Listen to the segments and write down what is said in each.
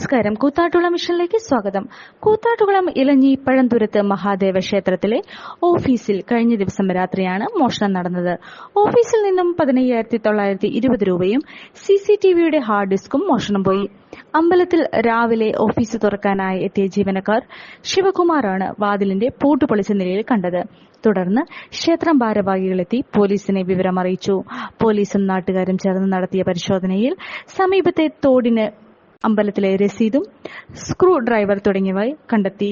നമസ്കാരം. കൂത്താട്ടുകുളം മിഷനിലേക്ക് സ്വാഗതം. കൂത്താട്ടുകുളം ഇലഞ്ഞി പഴന്തുരത്ത് മഹാദേവ ക്ഷേത്രത്തിലെ ഓഫീസിൽ കഴിഞ്ഞ ദിവസം രാത്രിയാണ് മോഷണം നടന്നത്. ഓഫീസിൽ നിന്നും പതിനയ്യായിരത്തി തൊള്ളായിരത്തി ഇരുപത് രൂപയും സി സി ടി വിയുടെ ഹാർഡ് ഡിസ്കും മോഷണം പോയി. അമ്പലത്തിൽ രാവിലെ ഓഫീസ് തുറക്കാനായി എത്തിയ ജീവനക്കാർ ശിവകുമാറാണ് വാതിലിന്റെ പൂട്ട് പൊളിച്ച നിലയിൽ കണ്ടത്. തുടർന്ന് ക്ഷേത്രം ഭാരവാഹികളെത്തി പോലീസിനെ വിവരമറിയിച്ചു. പോലീസും നാട്ടുകാരും ചേർന്ന് നടത്തിയ പരിശോധനയിൽ സമീപത്തെ തോടിന് അമ്പലത്തിലെ രസീതും സ്ക്രൂ ഡ്രൈവർ തുടങ്ങിയവ കണ്ടെത്തി.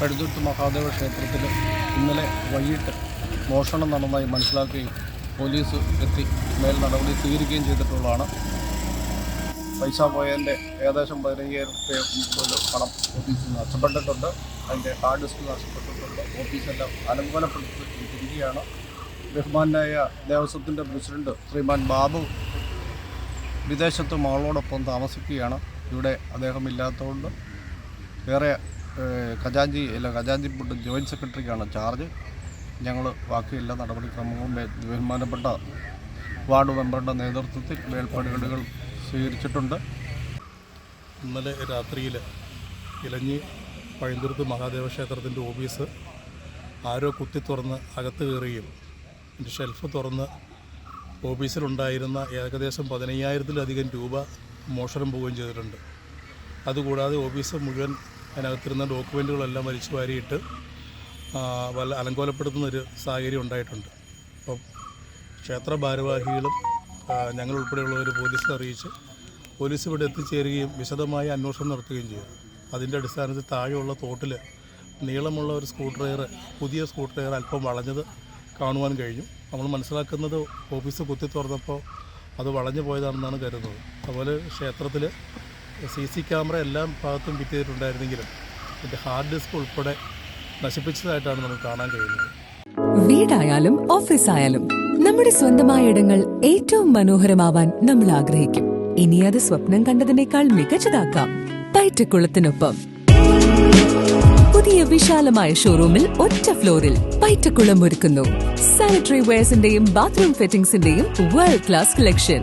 പഴുതുരുത്ത് മഹാദേവ ക്ഷേത്രത്തിൽ ഇന്നലെ വൈകിട്ട് മോഷണം നടന്നതായി മനസ്സിലാക്കുകയും പോലീസ് എത്തി മേൽ നടപടി സ്വീകരിക്കുകയും ചെയ്തിട്ടുള്ളതാണ്. പൈസ പോയതിന്റെ ഏകദേശം പതിനയ്യായിരം പണം ഓഫീസിൽ നിന്ന് നഷ്ടപ്പെട്ടിട്ടുണ്ട്. അതിന്റെ ഹാർഡ് ഡിസ്ക് നഷ്ടപ്പെട്ടിട്ടുണ്ട്. ഓഫീസെല്ലാം അലങ്കോലപ്പെടുത്തിയിരിക്കുകയാണ് ബഹുമാനായ ദേവസ്വത്തിന്റെ പ്രസിഡന്റ് ശ്രീമാൻ ബാബു വിദേശത്ത് മകളോടൊപ്പം താമസിക്കുകയാണ്. ഇവിടെ അദ്ദേഹം ഇല്ലാത്തതുകൊണ്ട് വേറെ ഖജാൻജി അല്ല ഖജാഞ്ചി ജോയിന്റ് സെക്രട്ടറിക്കാണ് ചാർജ്. ഞങ്ങൾ ബാക്കി എല്ലാ നടപടിക്രമങ്ങളും ബഹുമാനപ്പെട്ട വാർഡ് മെമ്പറുടെ നേതൃത്വത്തിൽ മേൽപ്പടികൾ സ്വീകരിച്ചിട്ടുണ്ട്. ഇന്നലെ രാത്രിയിൽ ഇലഞ്ഞി പഴന്തുരുത്ത് മഹാദേവ ക്ഷേത്രത്തിന്റെ ഓഫീസ് ആരോ കുത്തി തുറന്ന് അകത്ത് കയറുകയും ഷെൽഫ് തുറന്ന് ഓഫീസിലുണ്ടായിരുന്ന ഏകദേശം പതിനയ്യായിരത്തിലധികം രൂപ മോഷണം പോവുകയും ചെയ്തിട്ടുണ്ട്. അതുകൂടാതെ ഓഫീസ് മുഴുവൻ അതിനകത്തിരുന്ന ഡോക്യുമെന്റുകളെല്ലാം വലിച്ചു വാരിയിട്ട് വല്ല അലങ്കോലപ്പെടുത്തുന്നൊരു സാഹചര്യം ഉണ്ടായിട്ടുണ്ട്. അപ്പം ക്ഷേത്ര ഭാരവാഹികളും ആ, ഞങ്ങളുൾപ്പെടെയുള്ളവർ പോലീസിൽ അറിയിച്ച് പോലീസ് ഇവിടെ എത്തിച്ചേരുകയും വിശദമായ അന്വേഷണം നടത്തുകയും ചെയ്തു. അതിന്റെ അടിസ്ഥാനത്തിൽ താഴെയുള്ള തോട്ടിൽ നീളമുള്ള ഒരു സ്ക്രൂ ഡ്രൈവർ പുതിയ സ്ക്രൂ ഡ്രൈവർ അല്പം വളഞ്ഞത് കാണുവാൻ കഴിഞ്ഞു. നമ്മൾ മനസ്സിലാക്കുന്നത് ഓഫീസ് കുത്തി തുറന്നപ്പോൾ അത് വളഞ്ഞു പോയതാണെന്നാണ് കരുതുന്നത്. അതുപോലെ ക്ഷേത്രത്തിൽ സി സി ക്യാമറ എല്ലാം ഭാഗത്തും ഫിറ്റ് ചെയ്തിട്ടുണ്ടായിരുന്നെങ്കിലും ഹാർഡ് ഡിസ്ക് ഉൾപ്പെടെ നശിപ്പിച്ചതായിട്ടാണ് നമുക്ക് കാണാൻ കഴിയുന്നത്. വീടായാലും ഓഫീസായാലും നമ്മുടെ സ്വന്തമായ ഇടങ്ങൾ ഏറ്റവും മനോഹരമാവാൻ നമ്മൾ ആഗ്രഹിക്കും. ഇനി അത് സ്വപ്നം കണ്ടതിനേക്കാൾ മികച്ചതാക്കാം. പൈറ്റക്കുളത്തിനൊപ്പം. പുതിയ വിശാലമായ ഷോറൂമിൽ ഒറ്റ ഫ്ലോറിൽ പൈറ്റക്കുളം ഒരുക്കുന്നു. സാനിറ്ററി വെയർസിന്റെയും ബാത്റൂം ഫിറ്റിംഗ്സിന്റെയും വേൾഡ് ക്ലാസ് കളക്ഷൻ